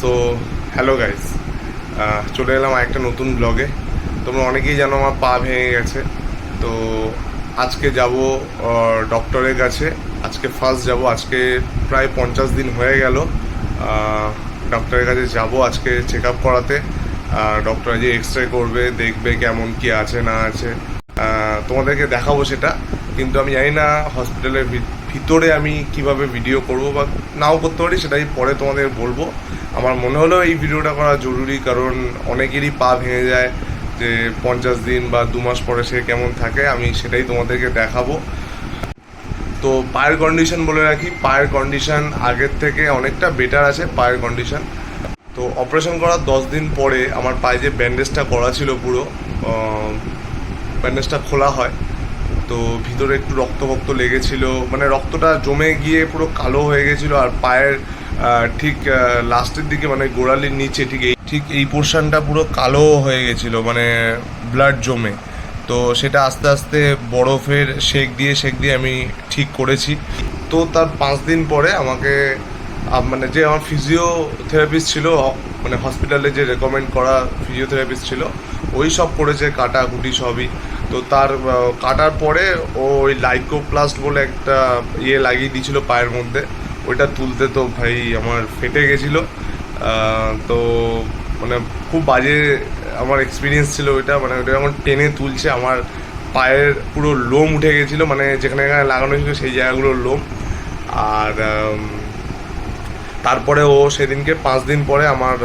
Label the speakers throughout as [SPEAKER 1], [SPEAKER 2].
[SPEAKER 1] So hello guys চলে এলাম একটা নতুন ব্লগে তোমরা অনেকেই জানো আমার পা ভেঙে গেছে। তো, আজকে যাব ডক্টরের কাছে। আজকে ফার্স্ট যাব, আজকে প্রায় পঞ্চাশ দিন হয়ে গেল। ডক্টরের কাছে যাব আজকে চেক আপ করাতে ডক্টর যে এক্স রে করবে, দেখবে কেমন কি আছে, না আছে। তোমাদেরকে দেখাবো সেটা। কিন্তু আমি জানি না হসপিটালের ভিতরে আমি কীভাবে ভিডিও করব বা নাও করতে পারি, সেটাই পরে তোমাদের বলব। আমার মনে হলো এই ভিডিওটা করা জরুরি, কারণ অনেকেরই পা ভেঙে যায় যে পঞ্চাশ দিন বা দু মাস পরে সে কেমন থাকে, আমি সেটাই তোমাদেরকে দেখাবো। তো পায়ের কন্ডিশন বলে রাখি, পায়ের কন্ডিশন আগের থেকে অনেকটা বেটার আছে পায়ের কন্ডিশন তো অপারেশন করার দশ দিন পরে আমার পায়ে যে ব্যান্ডেজটা করা ছিল পুরো ব্যান্ডেজটা খোলা হয়, তো ভিতরে একটু রক্ত ভক্ত লেগেছিল মানে রক্তটা জমে গিয়ে পুরো কালো হয়ে গেছিল আর পায়ের ঠিক লাস্টের দিকে মানে গোড়ালির নিচে ঠিক এই ঠিক এই পোর্শনটা পুরো কালো হয়ে গেছিল মানে ব্লাড জমে। তো সেটা আস্তে আস্তে বরফের শেক দিয়ে শেক দিয়ে আমি ঠিক করেছি। তো তার পাঁচ দিন পরে আমাকে মানে যে আমার ফিজিওথেরাপিস্ট ছিল মানে হসপিটালে যে রেকমেন্ড করা ফিজিওথেরাপিস্ট ছিল, ওই সব করেছে, কাটা কুটি সবই। তো তার কাটার পরে ওই লাইকোপ্লাস্ট বলে একটা ইয়ে লাগিয়ে দিয়েছিল পায়ের মধ্যে। ওইটা তুলতে তো ভাই আমার ফেটে গেছিল। তো মানে খুব বাজে আমার এক্সপিরিয়েন্স ছিল ওইটা। মানে ওটা যখন টেনে তুলছে, আমার পায়ের পুরো লোম উঠে গেছিল। মানে যেখানে যেখানে লাগানো ছিল সেই জায়গাগুলোর লোম। আর তারপরে ও সেদিনকে পাঁচ দিন পরে আমার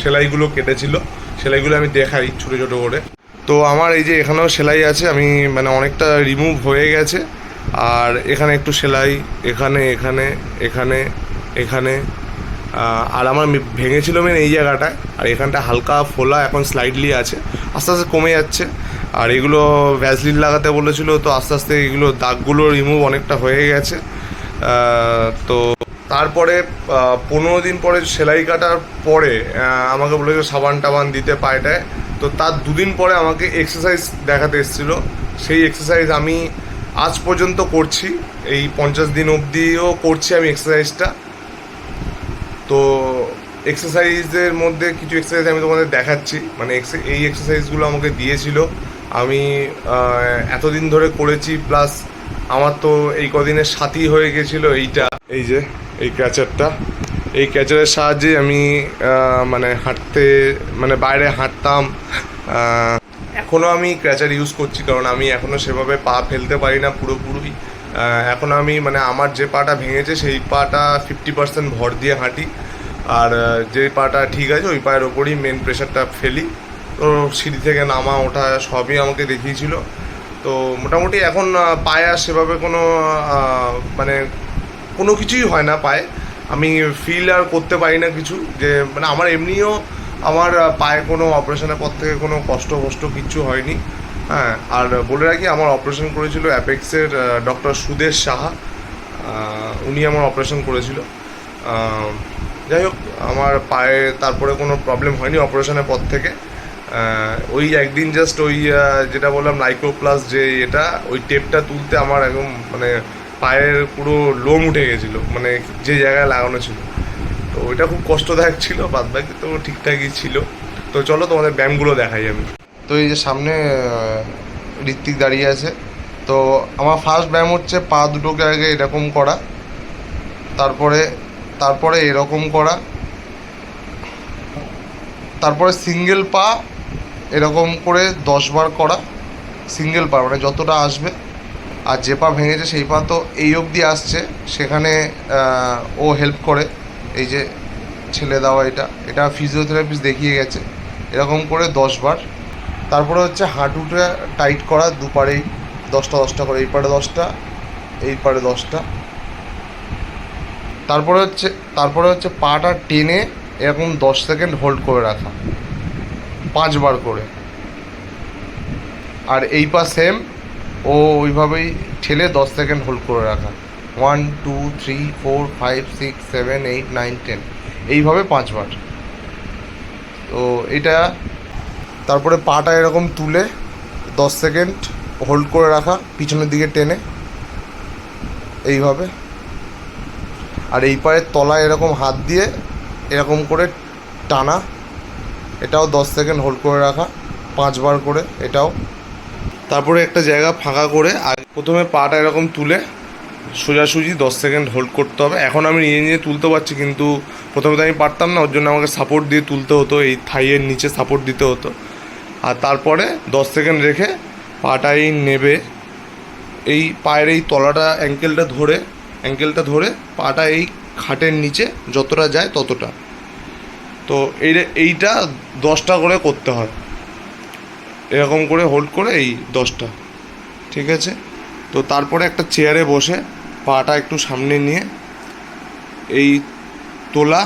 [SPEAKER 1] সেলাইগুলো কেটেছিল। সেলাইগুলো আমি দেখাই ছোটো ছোটো করে। তো আমার এই যে এখানেও সেলাই আছে, আমি মানে অনেকটা রিমুভ হয়ে গেছে। আর এখানে একটু সেলাই, এখানে এখানে এখানে এখানে। আর আমার ভেঙেছিল মেন এই জায়গাটায়। আর এখানটা হালকা ফোলা এখন স্লাইডলি আছে। আস্তে আস্তে কমে যাচ্ছে। আর এগুলো ভ্যাসলিন লাগাতে বলেছিল, তো আস্তে আস্তে এগুলো দাগগুলো রিমুভ অনেকটা হয়ে গেছে। তো তারপরে পনেরো দিন পরে সেলাই কাটার পরে আমাকে বলেছিল সাবান টাবান দিতে পায়েটায়। তো তার দুদিন পরে আমাকে এক্সারসাইজ দেখাতে এসেছিল। সেই এক্সারসাইজ আমি আজ পর্যন্ত করছি। এই পঞ্চাশ দিন অবধিও করছি আমি এক্সারসাইজটা তো এক্সারসাইজের মধ্যে কিছু এক্সারসাইজ আমি তোমাদের দেখাচ্ছি। মানে এই এক্সারসাইজগুলো আমাকে দিয়েছিল। আমি এতদিন ধরে করেছি প্লাস আমার তো এই কদিনের সাথী হয়ে গেছিল এইটা। এই যে, এই ক্যাচারটা এই ক্যাচারের সাহায্যে আমি মানে হাঁটতে মানে বাইরে হাঁটতাম। এখনও আমি ক্র্যাচার ইউজ করছি, কারণ আমি এখনও সেভাবে পা ফেলতে পারি না পুরোপুরি। এখন আমি মানে আমার যে পাটা ভেঙেছে, সেই পাটা ফিফটি পার্সেন্ট ভর দিয়ে হাঁটি। আর যে পাটা ঠিক আছে, ওই পায়ের ওপরই মেন প্রেশারটা ফেলি। তো সিঁড়ি থেকে নামা, ওঠা সবই আমাকে দেখিয়েছিল। তো মোটামুটি এখন পায়ে আর সেভাবে কোনো মানে কোনো কিছুই হয় না পায়ে। আমি ফিল আর করতে পারি না কিছু। যে মানে আমার এমনিও আমার পায়ে কোনো অপারেশনের পর থেকে কোনো কষ্ট কষ্ট কিচ্ছু হয়নি। হ্যাঁ আর বলে রাখি, আমার অপারেশন করেছিল অ্যাপেক্সের ডক্টর সুদেশ সাহা। উনি আমার অপারেশন করেছিল। যাই হোক, আমার পায়ে তারপরে কোনো প্রবলেম হয়নি অপারেশনের পর থেকে। ওই একদিন জাস্ট ওই যেটা বললাম নাইক্রোপ্লাস যে এটা, ওই টেপটা তুলতে আমার একদম মানে পায়ের পুরো লোম উঠে গেছিল। মানে যে জায়গায় লাগানো ছিল। ওইটা খুব কষ্টদায়ক ছিল, বাদ বাকি তো ঠিকঠাকই ছিল। তো চলো তোমাদের ব্যায়ামগুলো দেখাই আমি। তো এই যে সামনে ঋত্বিক দাঁড়িয়ে আছে। তো আমার ফার্স্ট ব্যায়াম হচ্ছে পা দুটোকে আগে এরকম করা, তারপরে তারপরে এরকম করা, তারপরে সিঙ্গেল পা এরকম করে দশ বার করা সিঙ্গেল পা মানে যতটা আসবে। আর যে পা ভেঙেছে সেই পা তো এই অবধি আসছে, সেখানে ও হেল্প করে। এই যে ছেলে দেওয়া এটা এটা ফিজিওথেরাপিস্ট দেখিয়ে গেছে। এরকম করে দশ বার তারপরে হচ্ছে হাঁটুটা টাইট করা দুপারেই, দশটা দশটা করে, এই পারে দশটা, এই পারে দশটা। তারপরে হচ্ছে তারপরে হচ্ছে পাটা টেনে এরকম দশ সেকেন্ড হোল্ড করে রাখা। পাঁচবার করে। আর এই পা সেম ও ওইভাবেই ঠেলে দশ সেকেন্ড হোল্ড করে রাখা। One, two, three, four, five, six, seven, eight, nine, ten. এইভাবে পাঁচবার। তো এটা তারপরে পাটা এরকম তুলে দশ সেকেন্ড হোল্ড করে রাখা, পিছনের দিকে টেনে। এইভাবে। আর এই পায়ের তলায় এরকম হাত দিয়ে এরকম করে টানা। এটাও দশ সেকেন্ড হোল্ড করে রাখা, পাঁচবার করে এটাও। তারপরে একটা জায়গা ফাঁকা করে প্রথমে পাটা এরকম তুলে সোজাসুজি দশ সেকেন্ড হোল্ড করতে হবে। এখন আমি নিজে নিজে তুলতে পারছি, কিন্তু প্রথমে তো আমি পারতাম না, ওর জন্য আমাকে সাপোর্ট দিয়ে তুলতে হতো, এই থাইয়ের নিচে সাপোর্ট দিতে হতো। আর তারপরে দশ সেকেন্ড রেখে পাটা এই নেবে, এই পায়ের এই তলাটা অ্যাঙ্কেলটা ধরে অ্যাঙ্কেলটা ধরে পাটা এই খাটের নিচে যতটা যায় ততটা। তো এই এইটা দশটা করে করতে হয়। এরকম করে হোল্ড করে এই দশটা। ঠিক আছে? তো তারপরে একটা চেয়ারে বসে পাটা একটু সামনে নিয়ে এই তোলা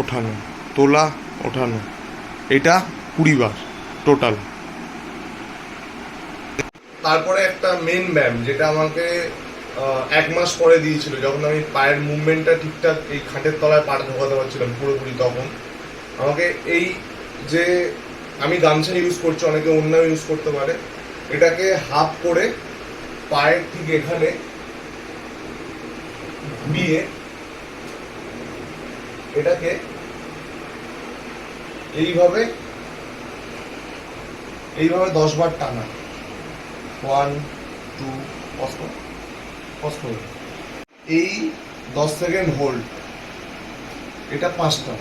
[SPEAKER 1] ওঠানো তোলা ওঠানো। এটা কুড়ি বার টোটাল তারপরে একটা মেন ব্যায়াম যেটা আমাকে এক মাস পরে দিয়েছিল। যখন আমি পায়ের মুভমেন্টটা ঠিকঠাক এই খাটের তলায় পাটা ঢোকাতে পারছিলাম পুরোপুরি তখন। আমাকে এই যে আমি গামছা ইউজ করছি, অনেকে অন্য ইউজ করতে পারে, এটাকে হাফ করে পায়ের ঠিক এখানে ঘুরিয়ে এটাকে এইভাবে এইভাবে দশ বার টানা। ওয়ান টু কষ্ট এই দশ সেকেন্ড হোল্ড এটা পাঁচটা।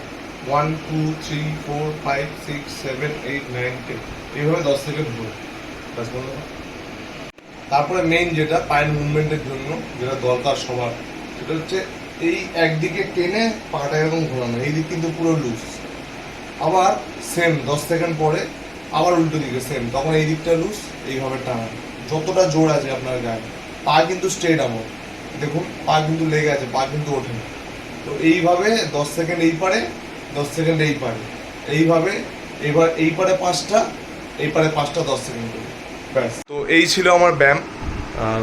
[SPEAKER 1] One two three four five six seven eight nine ten এইভাবে দশ সেকেন্ড হোল্ড। তারপরে মেইন যেটা, পায়ের মুভমেন্টের জন্য, যেটা দরকার সবার। সেটা হচ্ছে এই একদিকে টেনে পাটা এরকম ঘোরানো এই দিক কিন্তু পুরো লুজ আবার সেম দশ সেকেন্ড পরে আবার উল্টো দিকে সেম তখন এই দিকটা লুজ এইভাবে টানা যতটা জোর আছে আপনার গায়ে। পা কিন্তু স্ট্রেট আমার দেখুন, পা কিন্তু লেগে আছে, পা কিন্তু ওঠে তো এইভাবে দশ সেকেন্ড এই পারে, দশ সেকেন্ড এই পারে। এইভাবে, এবার এই পারে পাঁচটা, এই পারে পাঁচটা দশ সেকেন্ড করে। ব্যাস। তো এই ছিল আমার ব্যায়াম।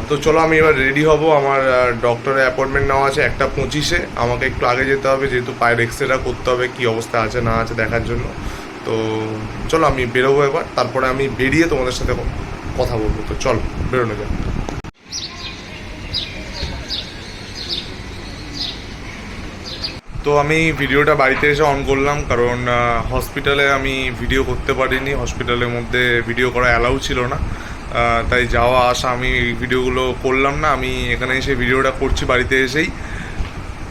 [SPEAKER 1] তো চলো আমি এবার রেডি হব। আমার ডক্টরের অ্যাপয়েন্টমেন্ট নেওয়া আছে একটা পঁচিশে। আমাকে একটু আগে যেতে হবে, যেহেতু পায়ের এক্সরেটা করতে হবে, কী অবস্থা আছে, না আছে দেখার জন্য। তো চলো আমি বেরোবো এবার, তারপরে আমি বেরিয়ে তোমাদের সাথে কথা বলব। তো চলো, বেরোনো যাক। তো আমি ভিডিওটা বাড়িতে এসে অন করলাম, কারণ হসপিটালে আমি ভিডিও করতে পারিনি। হসপিটালের মধ্যে ভিডিও করা অ্যালাউ ছিল না। তাই যাওয়া, আসা, আমি এই ভিডিওগুলো করলাম না। আমি এখানে এসে ভিডিওটা করছি বাড়িতে এসেই।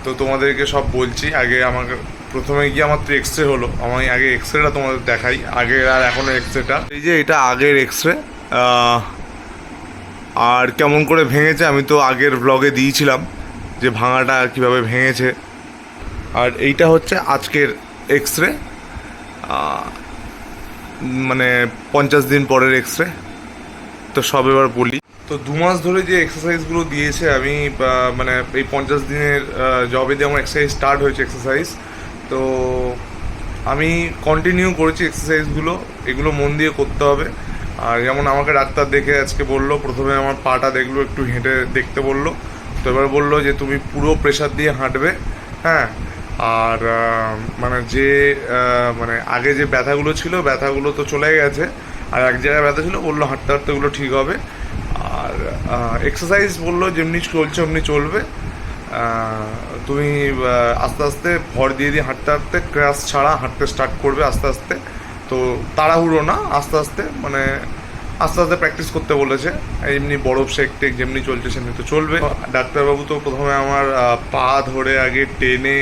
[SPEAKER 1] তো তোমাদেরকে সব বলছি, আগে আমাকে প্রথমে গিয়ে আমার তো এক্স রে হলো। আমি আগে এক্স রেটা তোমাদের দেখাই আগের আর এখনও এক্স রেটা এই যে এটা আগের এক্স রে আর কেমন করে ভেঙেছে আমি তো আগের ব্লগে দিয়েছিলাম, যে ভাঙাটা কীভাবে ভেঙেছে। আর এইটা হচ্ছে আজকের এক্স রে মানে পঞ্চাশ দিন পরের এক্স রে তো সব এবার বলি। তো দু মাস ধরে যে এক্সারসাইজগুলো দিয়েছে, আমি মানে এই পঞ্চাশ দিনের জবে দিয়ে আমার এক্সারসাইজ স্টার্ট হয়েছে এক্সারসাইজ তো আমি কন্টিনিউ করেছি এক্সারসাইজগুলো এগুলো মন দিয়ে করতে হবে। আর যেমন আমাকে ডাক্তার দেখে আজকে বলল, প্রথমে আমার পাটা দেখল, একটু হেঁটে দেখতে বলল। তো এবার বলল যে, তুমি পুরো প্রেশার দিয়ে হাঁটবে। হ্যাঁ আর মানে যে মানে আগে যে ব্যথাগুলো ছিল, ব্যথাগুলো তো চলে গেছে। আর এক জায়গায় ব্যথা ছিল, বলল হাঁটতে হাঁটতে ওগুলো ঠিক হবে। আর এক্সারসাইজ বলল যেমনি চলছে অমনি চলবে। তুমি আস্তে আস্তে ভর দিয়ে দিয়ে হাঁটতে হাঁটতে ক্রাশ ছাড়া হাঁটতে স্টার্ট করবে আস্তে আস্তে। তো তাড়াহুড়ো না, আস্তে আস্তে মানে আস্তে আস্তে প্র্যাকটিস করতে বলেছে। এমনি বরফ শেক টেক যেমনি চলছে, সেমনি তো চলবে। ডাক্তারবাবু তো প্রথমে আমার পা ধরে আগে টেনে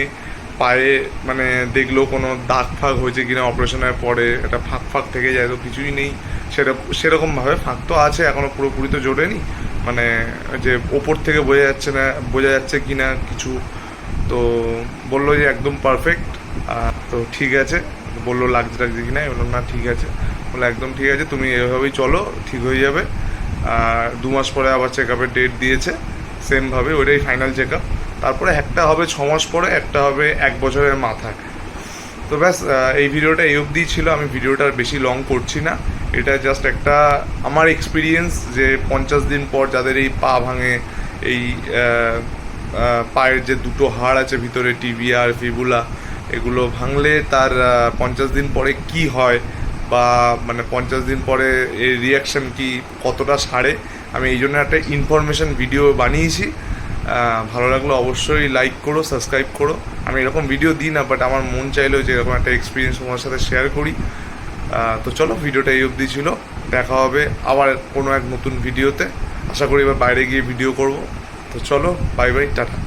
[SPEAKER 1] পায়ে মানে দেখল কোনো দাগ ফাগ হয়েছে কিনা অপারেশনের পরে, একটা ফাঁক ফাঁক থেকে যায় তো কিছুই নেই। সেটা, সেরকমভাবে ফাঁক তো আছে এখনও পুরোপুরি তো জোরেনি মানে যে ওপর থেকে বোঝা যাচ্ছে না, বোঝা যাচ্ছে কি না কিছু। তো বলল যে একদম পারফেক্ট তো ঠিক আছে। বলল লাগছে লাগছে কি না বললাম, না, ঠিক আছে। বলল, একদম ঠিক আছে, তুমি এভাবেই চলো, ঠিক হয়ে যাবে। আর দু মাস পরে আবার চেক আপের ডেট দিয়েছে। সেমভাবে ওইটাই ফাইনাল চেক আপ তারপরে একটা হবে ছ মাস পরে, একটা হবে এক বছরের মাথায়। তো ব্যাস এই ভিডিওটা এই অবধি ছিল। আমি ভিডিওটা বেশি লং করছি না। এটা জাস্ট একটা আমার এক্সপিরিয়েন্স যে পঞ্চাশ দিন পর যাদের এই পা ভাঙে, এই পায়ের যে দুটো হাড় আছে ভিতরে টিভি আর ফিবুলা, এগুলো ভাঙলে তার পঞ্চাশ দিন পরে কি হয় বা মানে পঞ্চাশ দিন পরে এর রিয়াকশন কি কতটা সারে, আমি এই জন্য একটা ইনফরমেশন ভিডিও বানিয়েছি। ভালো লাগল অবশ্যই লাইক করো সাবস্ক্রাইব করো। আমি এরকম ভিডিও দিই না বাট আমার মন চাইলো যে এরকম একটা এক্সপিরিয়েন্স তোমার সাথে শেয়ার করি। তো চলো ভিডিওটা এই অবধি ছিল। দেখা হবে আবার কোনো এক নতুন ভিডিওতে আশা করি এবার বাইরে গিয়ে ভিডিও করব। তো চলো বাই বাই টাটা।